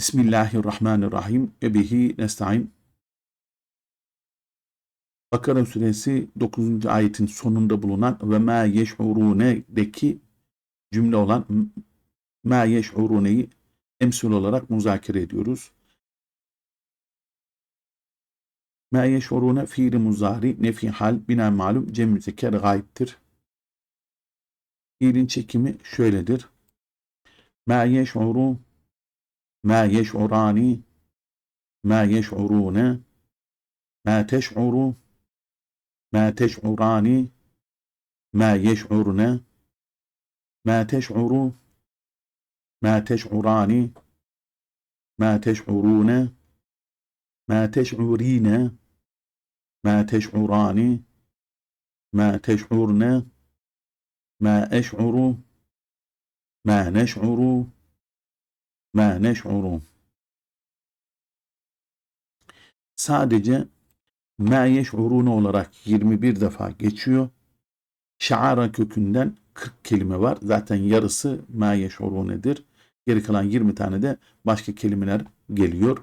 Bismillahirrahmanirrahim. Ve bihi nesta'in. Bakara suresi 9. ayetin sonunda bulunan ve ma yeş'urune'deki cümle olan ma yeş'urune'yi emsil olarak muzakere ediyoruz. Ma yeş'urune fiili muzari nefi hal bina malum cem müzekker gayiptir. Fiilin çekimi şöyledir. Ma yeş'uru ma yeş'urani ma yeş'urune ma teş'uru ma teş'urani ma yeş'urne ma teş'uru ma teş'urani ma teş'urune ma teş'urine ma teş'urani ma teş'urne ma eş'uru ma neş'uru ma neş'uru sadece ma yeş'urune olarak 21 defa geçiyor. Şaara kökünden 40 kelime var. Zaten yarısı ma yeş'urune'dir. Geri kalan 20 tane de başka kelimeler geliyor.